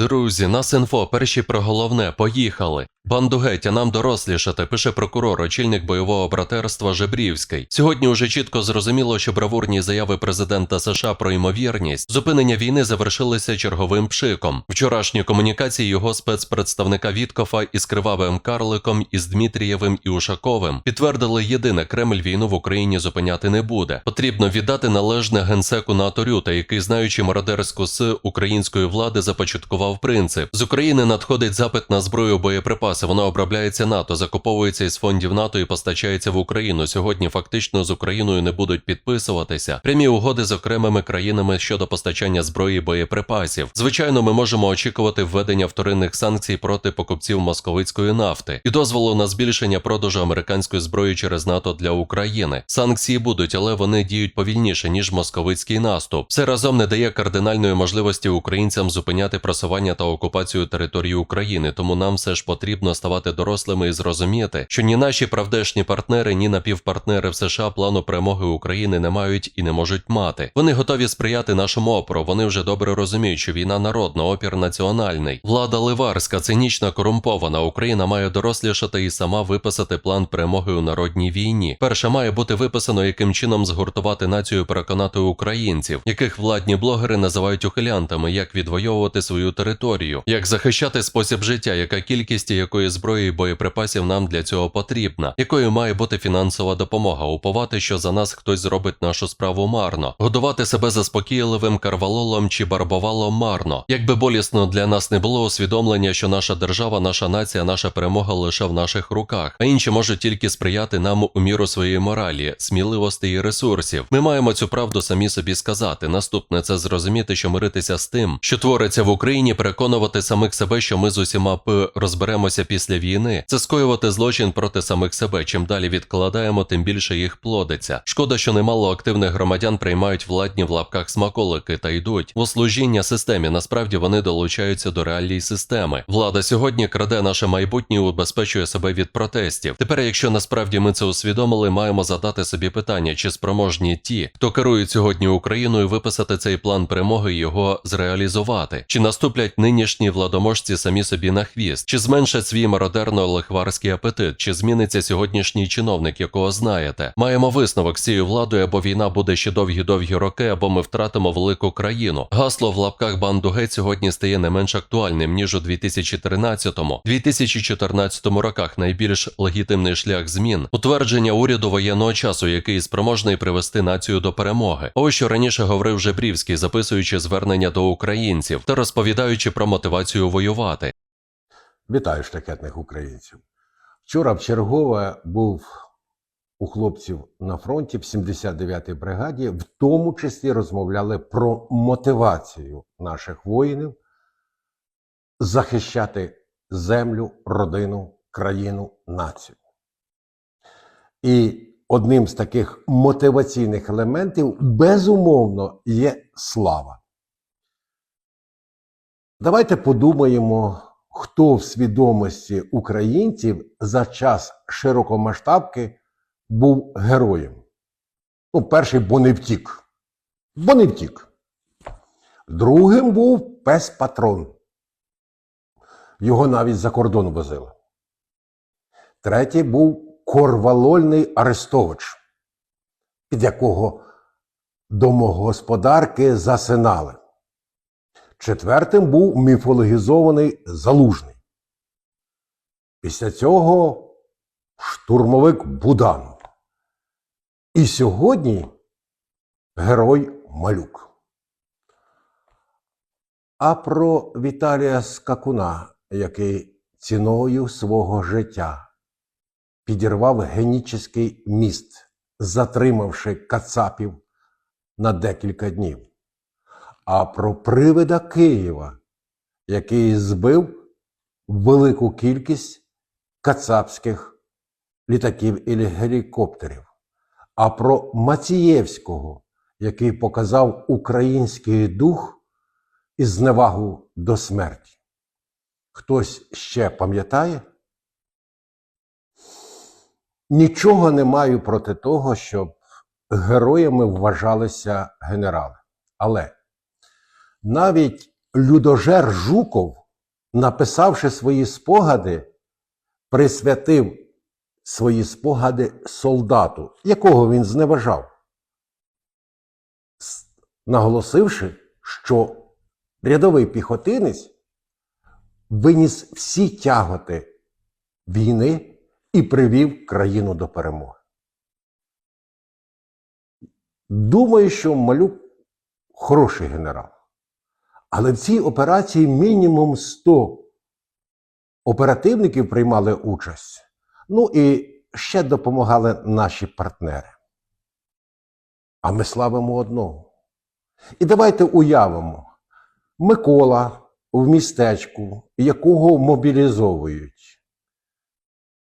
Друзі, нас інфо, перші про головне, поїхали. Банду геть, нам дорослішати, пише прокурор, очільник бойового братерства Жебрівський. Сьогодні уже чітко зрозуміло, що бравурні заяви президента США про ймовірність зупинення війни завершилися черговим пшиком. Вчорашні комунікації його спецпредставника Віткофа із кривавим Карликом, із Дмитрієвим і Ушаковим підтвердили єдине Кремль війну в Україні зупиняти не буде. Потрібно віддати належне генсеку НАТО Рюта, який, знаючи мародерську з української влади, започаткував принцип: з України надходить запит на зброю боєприпаси. Вона обробляється НАТО, закуповується із фондів НАТО і постачається в Україну. Сьогодні фактично з Україною не будуть підписуватися прямі угоди з окремими країнами щодо постачання зброї боєприпасів. Звичайно, ми можемо очікувати введення вторинних санкцій проти покупців московицької нафти і дозволу на збільшення продажу американської зброї через НАТО для України. Санкції будуть, але вони діють повільніше ніж московицький наступ. Все разом не дає кардинальної можливості українцям зупиняти просування та окупацію території України. Тому нам все ж потрібно ставати дорослими і зрозуміти, що ні наші правдешні партнери, ні напівпартнери в США плану перемоги України не мають і не можуть мати. Вони готові сприяти нашому опору. Вони вже добре розуміють, що війна народна, опір національний. Влада ливарська, цинічна, корумпована. Україна має дорослішати і сама виписати план перемоги у народній війні. Перше має бути виписано, яким чином згуртувати націю, переконати українців, яких владні блогери називають ухилянтами, як відвоювати свою територію, як захищати спосіб життя, яка кількість і якої зброї і боєприпасів нам для цього потрібна, якою має бути фінансова допомога, уповати, що за нас хтось зробить нашу справу марно, годувати себе заспокійливим карвалолом чи барбовалом марно. Якби болісно для нас не було усвідомлення, що наша держава, наша нація, наша перемога лише в наших руках, а інші можуть тільки сприяти нам у міру своєї моралі, сміливості і ресурсів. Ми маємо цю правду самі собі сказати. Наступне це зрозуміти, що миритися з тим, що твориться в Україні, переконувати самих себе, що ми з усіма п розберемося після війни. Це скоювати злочин проти самих себе. Чим далі відкладаємо, тим більше їх плодиться. Шкода, що немало активних громадян приймають владні в лапках смаколики та йдуть у служіння системі. Насправді вони долучаються до реалій системи. Влада сьогодні краде наше майбутнє і убезпечує себе від протестів. Тепер, якщо насправді ми це усвідомили, маємо задати собі питання, чи спроможні ті, хто керують сьогодні Україною, виписати цей план перемоги і його зреалізувати, чи наступлять нинішні владоможці самі собі на хвіст, чи зменшать свій мародерно-лихварський апетит, чи зміниться сьогоднішній чиновник, якого знаєте. Маємо висновок з цією владою, або війна буде ще довгі-довгі роки, або ми втратимо велику країну. Гасло в лапках банду геть сьогодні стає не менш актуальним ніж у 2013-2014 роках. Найбільш легітимний шлях змін утвердження уряду воєнного часу, який спроможний привести націю до перемоги. Ось що раніше говорив Жебрівський, записуючи звернення до українців та розповідаючи про мотивацію воювати. Вітаю шляхетних українців. Вчора вчергове був у хлопців на фронті в 79-й бригаді, в тому числі розмовляли про мотивацію наших воїнів захищати землю, родину, країну, націю. І одним з таких мотиваційних елементів, безумовно, є слава. Давайте подумаємо, хто в свідомості українців за час широкомасштабки був героєм. Ну, перший, бо не втік. Бо не втік. Другим був пес патрон. Його навіть за кордон возили. Третій був корвалольний Арестович, під якого домогосподарки засинали. Четвертим був міфологізований залужний. Після цього штурмовик Буданов. І сьогодні герой Малюк. А про Віталія Скакуна, який ціною свого життя підірвав генічний міст, затримавши кацапів на декілька днів а про привида Києва, який збив велику кількість кацапських літаків і гелікоптерів, а про Мацієвського, який показав український дух і зневагу до смерті. Хтось ще пам'ятає? Нічого не маю проти того, щоб героями вважалися генерали. Але навіть людожер Жуков, написавши свої спогади, присвятив свої спогади солдату, якого він зневажав, наголосивши, що рядовий піхотинець виніс всі тяготи війни і привів країну до перемоги. Думаю, що Малюк хороший генерал. Але в цій операції мінімум 100 оперативників приймали участь. Ну і ще допомагали наші партнери. А ми славимо одного. І давайте уявимо: Микола в містечку, якого мобілізовують.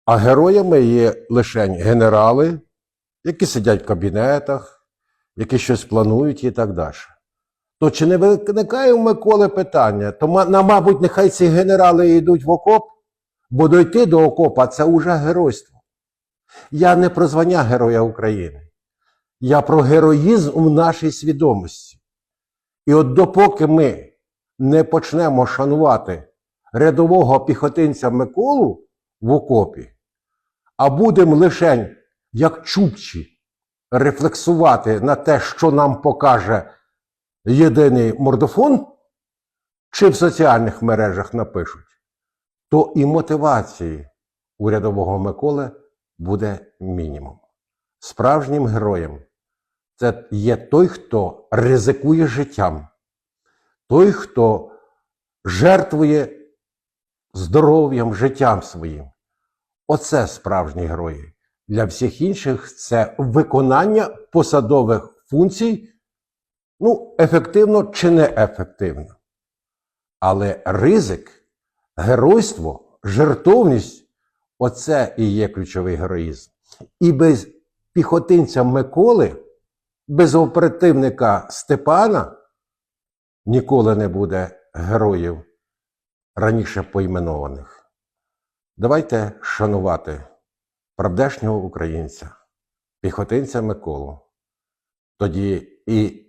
А героями є лише генерали, які сидять в кабінетах, які щось планують і так далі. То чи не виникає у Миколи питання? То, на, мабуть, нехай ці генерали йдуть в окоп, бо дойти до окопа це уже геройство. Я не про звання Героя України. Я про героїзм у нашій свідомості. І от допоки ми не почнемо шанувати рядового піхотинця Миколу в окопі, а будемо лише, як чубчі, рефлексувати на те, що нам покаже єдиний мордофон, чи в соціальних мережах напишуть, то і мотивації у рядового Миколи буде мінімум. Справжнім героєм це є той, хто ризикує життям, той, хто жертвує здоров'ям, життям своїм. Оце справжні герої. Для всіх інших це виконання посадових функцій, ну, ефективно чи не ефективно. Але ризик, геройство, жертовність оце і є ключовий героїзм. І без піхотинця Миколи, без оперативника Степана ніколи не буде героїв раніше поіменованих. Давайте шанувати правдешнього українця, піхотинця Миколу. Тоді і